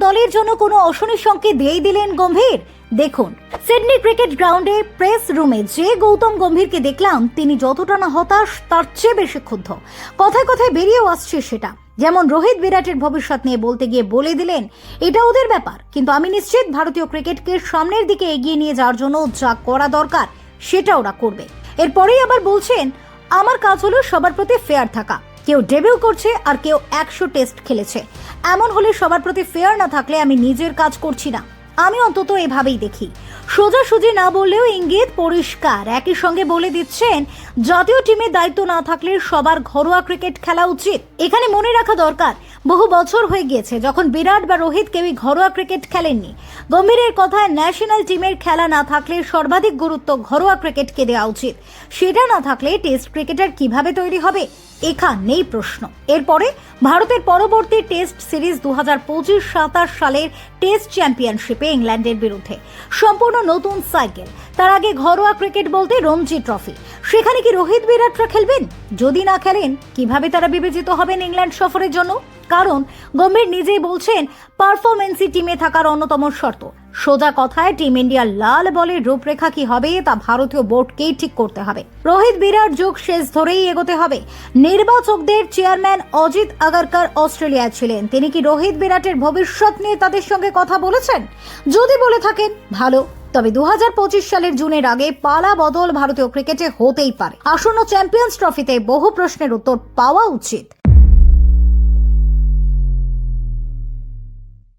দলের জন্য কোনো অশনি সংকেত দিয়েই দিলেন গম্ভীর। দেখুন, সিডনি ক্রিকেট গ্রাউন্ডে প্রেস রুমে যে গৌতম গম্ভীরকে দেখলাম, তিনি যতটা না হতাশ, তার চেয়ে বেশি ক্ষুব্ধ। কথায় কথায় বেরিয়েও আসছে সেটা। যেমন রোহিত বিরাটের ভবিষ্যৎ নিয়ে বলতে গিয়ে বলে দিলেন, এটা ওদের ব্যাপার। কিন্তু আমি নিশ্চিত ভারতীয় ক্রিকেটকে সামনের দিকে এগিয়ে নিয়ে যাওয়ার জন্য যা করা দরকার, সেটা ওরা করবে। এরপরেই আবার বলছেন, আমার কাজ হলো সবার প্রতি ফেয়ার থাকা। কেউ ডেবিউ করছে আর কেউ একশো টেস্ট খেলেছে। এমন হলে সবার প্রতি ফেয়ার না থাকলে আমি নিজের কাজ করছি না। আমি অন্তত এভাবেই দেখি। সোজাসুজি না বললেও ইঙ্গিত পরিষ্কার। একই সঙ্গে বলে দিচ্ছেন, জাতীয় টিমে দায়িত্ব না থাকলে সবার ঘরোয়া ক্রিকেট খেলা উচিত। এখানে মনে রাখা দরকার, বহু বছর হয়ে গিয়েছে যখন বিরাট বা রোহিত কেউই ঘরোয়া ক্রিকেট খেলেননি। গম্ভীরের কথায় ন্যাশনাল টিমের খেলা না থাকলে সর্বাধিক গুরুত্ব ঘরোয়া ক্রিকেটকে দেওয়া উচিত। সেটা না থাকলে টেস্ট ক্রিকেটার কীভাবে তৈরি হবে? এখানেই প্রশ্ন। এরপরে ভারতের পরবর্তী টেস্ট সিরিজ দু হাজার পঁচিশ সাতাশ সালের টেস্ট চ্যাম্পিয়নশিপে ইংল্যান্ডের বিরুদ্ধে। সম্পূর্ণ নতুন সাইকেল। তার আগে ঘরোয়া ক্রিকেট বলতে রঞ্জি ট্রফি। সেখানে কি রোহিত বিরাটরা খেলবেন? যদি না খেলেন, কীভাবে তারা বিবেচিত হবেন ইংল্যান্ড সফরের জন্য? কারণ গম্ভীর নিজেই বলছেন পারফরমেন্সই টিমে থাকার অন্যতম শর্ত। সোজা কথায় টিম ইন্ডিয়ার লাল বলের রূপরেখা কি হবে তা ভারতীয় বোর্ডকেই ঠিক করতে হবে। রোহিত বিরাট যোগ শেষ ধরেই এগোতে হবে। নির্বাচকদের চেয়ারম্যান অজিত আগারকার অস্ট্রেলিয়ায় ছিলেন। তিনি কি রোহিত বিরাটের ভবিষ্যৎ নিয়ে তাদের সঙ্গে কথা বলেছেন? যদি বলে থাকেন, ভালো। তবে দু হাজার পঁচিশ সালের জুনের আগে পালা বদল ভারতীয় ক্রিকেটে হতেই পারে। আসন্ন চ্যাম্পিয়ন্স ট্রফিতে বহু প্রশ্নের উত্তর পাওয়া উচিত।